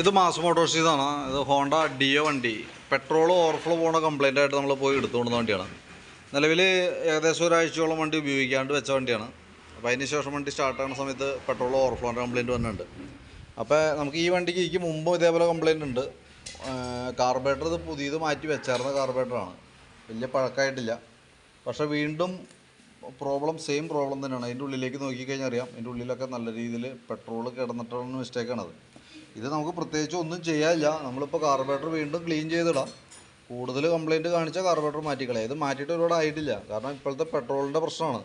ഇത് mass motors ഇതാണ് ഇത് ഹോണ്ട ഡിയോ വണ്ടി. പെട്രോൾ ഓവർഫ്ലോ പോണ കംപ്ലൈന്റ് ആയിട്ട് നമ്മൾ പോയി എടുത്തുകൊണ്ടുന്ന വണ്ടിയാണ്. നിലവിൽ ഏകദേശം ഒരാഴ്ചയോളം വണ്ടി ഉപയോഗിക്കാണ്ട് വെച്ച വണ്ടിയാണ്. അപ്പോൾ അതിന് ശേഷം വണ്ടി സ്റ്റാർട്ട് ആകുന്ന സമയത്ത് പെട്രോൾ ഓവർഫ്ലോന്റെ കംപ്ലൈന്റ് വന്നിട്ടുണ്ട്. അപ്പോൾ നമുക്ക് ഈ വണ്ടിക്ക് ഇതിക്ക് മുമ്പ് ഇതേപോലെ കംപ്ലൈന്റ് ഉണ്ട്. കാർബറേറ്റർ ഇത് പുതിയത് മാറ്റി വെച്ചായിരുന്ന കാർബറേറ്ററാണ് വലിയ പഴക്കമായിട്ടില്ല പക്ഷേ വീണ്ടും പ്രോബ്ലം സെയിം പ്രോബ്ലം തന്നെയാണ്. അതിന്റെ ഉള്ളിലേക്ക് നോക്കിക്കഴിഞ്ഞാൽ അറിയാം. അതിന്റെ ഉള്ളിലൊക്കെ നല്ല രീതിയിൽ പെട്രോൾ കിടന്നിട്ടുള്ള മിസ്റ്റേക്കാണത് ഇത് നമുക്ക് പ്രത്യേകിച്ച് ഒന്നും ചെയ്യാനില്ല. നമ്മളിപ്പോൾ കാർബറേറ്റർ വീണ്ടും ക്ലീൻ ചെയ്തിടാം. കൂടുതൽ കംപ്ലൈന്റ് കാണിച്ചാൽ കാർബറേറ്റർ മാറ്റിക്കളയാം. ഇത് മാറ്റിയിട്ട് ഒരുപാട് ആയിട്ടില്ല. കാരണം ഇപ്പോഴത്തെ പെട്രോളിന്റെ പ്രശ്നമാണ്.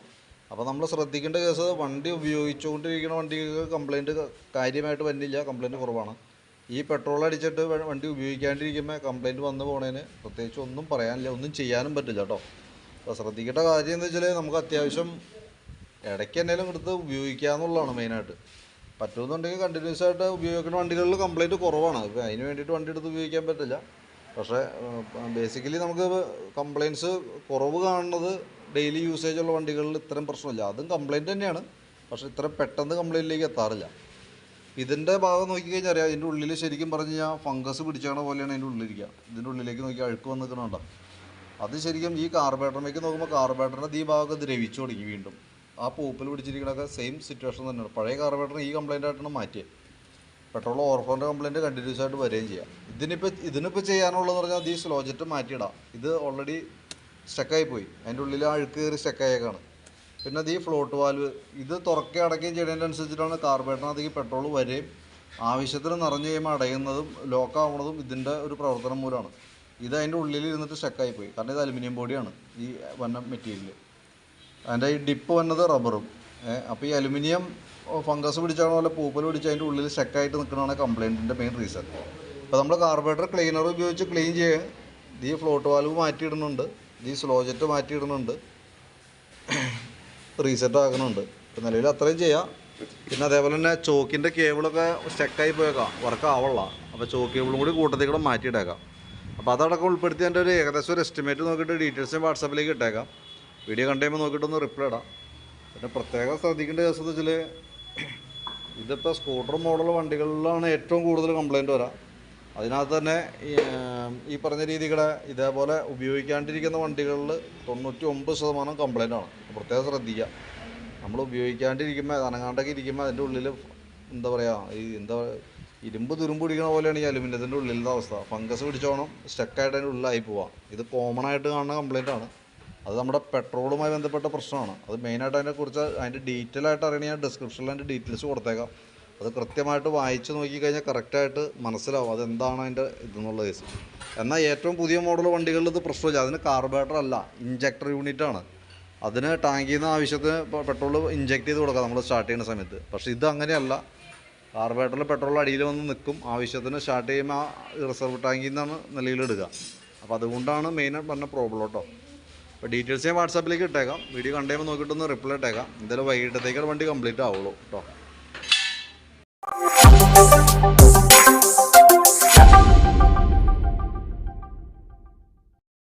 അപ്പോൾ നമ്മൾ ശ്രദ്ധിക്കേണ്ട കേസ് വണ്ടി ഉപയോഗിച്ചുകൊണ്ടിരിക്കുന്ന വണ്ടിക്ക് കംപ്ലൈന്റ് കാര്യമായിട്ട് വന്നില്ല. കംപ്ലൈന്റ് കുറവാണ്. ഈ പെട്രോൾ അടിച്ചിട്ട് വണ്ടി ഉപയോഗിക്കാണ്ടിരിക്കുമ്പോൾ കംപ്ലൈന്റ് വന്നു പോണേന് പ്രത്യേകിച്ച് ഒന്നും പറയാനില്ല. ഒന്നും ചെയ്യാനും പറ്റില്ല കേട്ടോ അപ്പോൾ ശ്രദ്ധിക്കേണ്ട കാര്യം എന്ന് വെച്ചാൽ നമുക്ക് അത്യാവശ്യം ഇടയ്ക്ക് എന്തെങ്കിലും എടുത്ത് ഉപയോഗിക്കുക എന്നുള്ളതാണ് മെയിനായിട്ട് പറ്റുമെന്നുണ്ടെങ്കിൽ കണ്ടിന്യൂസ് ആയിട്ട് ഉപയോഗിക്കുന്ന വണ്ടികളിൽ കംപ്ലൈന്റ് കുറവാണ്. അതിന് വേണ്ടിയിട്ട് വണ്ടി എടുത്ത് ഉപയോഗിക്കാൻ പറ്റില്ല. പക്ഷേ ബേസിക്കലി നമുക്ക് കംപ്ലയിൻസ് കുറവ് കാണുന്നത് ഡെയിലി യൂസേജ് ഉള്ള വണ്ടികളിൽ ഇത്രയും പ്രശ്നമില്ല. അതും കംപ്ലൈന്റ് തന്നെയാണ്. പക്ഷേ ഇത്ര പെട്ടെന്ന് കംപ്ലൈന്റിലേക്ക് എത്താറില്ല. ഇതിന്റെ ഭാഗം നോക്കിക്കഴിഞ്ഞാൽ അറിയാം. ഇതിന്റെ ഉള്ളിൽ ശരിക്കും പറഞ്ഞു കഴിഞ്ഞാൽ ഫംഗസ് പിടിച്ചാണ് പോലെയാണ് അതിന്റെ ഉള്ളിലിരിക്കുക. ഇതിന്റെ ഉള്ളിലേക്ക് നോക്കി അഴുക്ക് വന്ന് നിൽക്കണുണ്ടോ അത് ശരിക്കും ഈ കാർബേറ്ററിലേക്ക് നോക്കുമ്പോൾ കാർബേറ്ററിന്റെ ഈ ഭാഗം ദ്രവിച്ചു തുടങ്ങി വീണ്ടും. ആ പൂപ്പിൽ പിടിച്ചിരിക്കണൊക്കെ സെയിം സിറ്റുവേഷൻ തന്നെയാണ്. പഴയ കാർബേറ്റർ ഈ കംപ്ലൈന്റ് ആയിട്ടാണ് മാറ്റിയത് പെട്രോൾ ഓർഫോന്റെ കംപ്ലൈന്റ് കണ്ടിന്യൂസ് ആയിട്ട് വരികയും ചെയ്യാം. ഇതിനിപ്പോൾ ഇതിനിപ്പോൾ ചെയ്യാനുള്ളതെന്ന് പറഞ്ഞാൽ ഈ സ്ലോജറ്റ് മാറ്റിയിടാം. ഇത് ഓൾറെഡി സ്റ്റക്കായി പോയി. അതിന്റെ ഉള്ളിൽ അഴുക്ക് കയറി സ്റ്റക്കായേക്കാണ് പിന്നെ അത് ഈ ഫ്ലോട്ട് വാൽവ് ഇത് തുറക്കുകയും അടയ്ക്കുകയും ചെയ്യുന്നതിനനുസരിച്ചിട്ടാണ് കാർബേറ്ററിനകത്തേക്ക് പെട്രോൾ വരെയും ആവശ്യത്തിന് നിറഞ്ഞു കഴിയുമ്പോൾ അടയുന്നതും ലോക്കാവുന്നതും ഇതിന്റെ ഒരു പ്രവർത്തനം മൂലമാണ്. ഇത് അതിന്റെ ഉള്ളിൽ ഇരുന്നിട്ട് സ്റ്റക്കായി പോയി. കാരണം ഇത് അലുമിനിയം ബോഡിയാണ് ഈ വന്ന മെറ്റീരിയൽ അതിന്റെ ഈ ഡിപ്പ് വന്നത് റബ്ബറും. അപ്പോൾ ഈ അലുമിനിയം ഫംഗസ് പിടിച്ചാണോ പോലെ പൂപ്പൽ പിടിച്ച് അതിന്റെ ഉള്ളിൽ സ്റ്റക്കായിട്ട് നിൽക്കുന്നതാണ് കംപ്ലയിന്റിന്റെ മെയിൻ റീസൺ അപ്പോൾ നമ്മൾ കാർബറേറ്റർ ക്ലീനർ ഉപയോഗിച്ച് ക്ലീൻ ചെയ്യുക ഈ ഫ്ലോട്ട് വാൽവ് മാറ്റിയിടുന്നുണ്ട് ഈ ഈ സ്ലോജറ്റ് മാറ്റിയിടുന്നുണ്ട് റീസെറ്റ് ആക്കുന്നുണ്ട്. അപ്പോൾ നിലവിൽ അത്രയും ചെയ്യാം. പിന്നെ അതേപോലെ തന്നെ ചോക്കിന്റെ കേബിളൊക്കെ സ്റ്റക്കായി പോയേക്കാം. വർക്ക് ആവുള്ള. അപ്പോൾ ചോക്ക് കേബിളും കൂടി കൂട്ടത്തിൽ കൂടെ മാറ്റിയിട്ടേക്കാം. അപ്പോൾ അതടക്കം ഉൾപ്പെടുത്തി എന്റെ ഒരു ഏകദേശം ഒരു എസ്റ്റിമേറ്റ് നോക്കിയിട്ട് ഡീറ്റെയിൽസ് വാട്സാപ്പിലേക്ക് ഇട്ടേക്കാം. വീഡിയോ കണ്ടു നോക്കിയിട്ടൊന്ന് റിപ്ലൈ ഇടാം. പിന്നെ പ്രത്യേകം ശ്രദ്ധിക്കേണ്ട കേസ് എന്ന് വെച്ചാൽ ഇതിപ്പോൾ സ്കൂട്ടർ മോഡൽ വണ്ടികളിലാണ് ഏറ്റവും കൂടുതൽ കംപ്ലൈന്റ് വരാം. അതിനകത്ത് തന്നെ ഈ, പറഞ്ഞ രീതികളെ ഇതേപോലെ ഉപയോഗിക്കാണ്ടിരിക്കുന്ന വണ്ടികളിൽ തൊണ്ണൂറ്റി ഒമ്പത് ശതമാനം കംപ്ലൈന്റ് ആണ്. പ്രത്യേകം ശ്രദ്ധിക്കുക നമ്മൾ ഉപയോഗിക്കാണ്ടിരിക്കുമ്പോൾ അനങ്ങാണ്ടൊക്കെ ഇരിക്കുമ്പോൾ അതിന്റെ ഉള്ളിൽ എന്താ പറയുക ഈ എന്താ ഇരുമ്പ് തുരുമ്പ് പിടിക്കണ പോലെയാണ് ഈ അലുമിനിയത്തിന്റെ ഉള്ളിലത്തെ അവസ്ഥ. ഫംഗസ് പിടിച്ചോണം സ്റ്റക്കായിട്ട് അതിന്റെ ഉള്ളിലായി പോവാം. ഇത് കോമൺ ആയിട്ട് കാണുന്ന കംപ്ലൈന്റ് ആണ്. അത് നമ്മുടെ പെട്രോളുമായി ബന്ധപ്പെട്ട പ്രശ്നമാണ്. അത് മെയിനായിട്ട് അതിനെക്കുറിച്ച് അതിന്റെ ഡീറ്റെയിൽ ആയിട്ട് അറിയണമെങ്കിൽ ഞാൻ ഡിസ്ക്രിപ്ഷനിൽ അതിന്റെ ഡീറ്റെയിൽസ് കൊടുത്തേക്കാം. അത് കൃത്യമായിട്ട് വായിച്ച് നോക്കിക്കഴിഞ്ഞാൽ കറക്റ്റായിട്ട് മനസ്സിലാവും അതെന്താണ് അതിന്റെ ഇതെന്നുള്ള കേസ് എന്നാൽ ഏറ്റവും പുതിയ മോഡൽ വണ്ടികളിൽ ഇത് പ്രശ്നമില്ല. അതിന് കാർബറേറ്റർ അല്ല ഇഞ്ചക്ടർ യൂണിറ്റാണ് അതിന് ടാങ്കിൽ നിന്ന് ആവശ്യത്തിന് പെട്രോൾ ഇഞ്ചക്ട് ചെയ്ത് കൊടുക്കാം നമ്മൾ സ്റ്റാർട്ട് ചെയ്യുന്ന സമയത്ത്. പക്ഷേ ഇത് അങ്ങനെയല്ല. കാർബറേറ്ററിൽ പെട്രോൾ അടിയിൽ വന്ന് നിൽക്കും. ആവശ്യത്തിന് സ്റ്റാർട്ട് ചെയ്യുമ്പോൾ ആ റിസർവ് ടാങ്കിൽ നിന്നാണ് നിലയിലെടുക്കുക അപ്പോൾ അതുകൊണ്ടാണ് മെയിനായിട്ട് പറഞ്ഞ പ്രോബ്ലം കേട്ടോ അപ്പോൾ ഡീറ്റെയിൽസ് ഞാൻ വാട്സാപ്പിലേക്ക് ഇട്ടേക്കാം. വീഡിയോ കണ്ടു കഴിയുമ്പോൾ നോക്കിയിട്ടൊന്ന് റിപ്ലൈ ഇട്ടേക്കാം. എന്തായാലും വൈകിട്ടത്തേക്കാണ് വണ്ടി കംപ്ലീറ്റ് ആവുള്ളൂ കേട്ടോ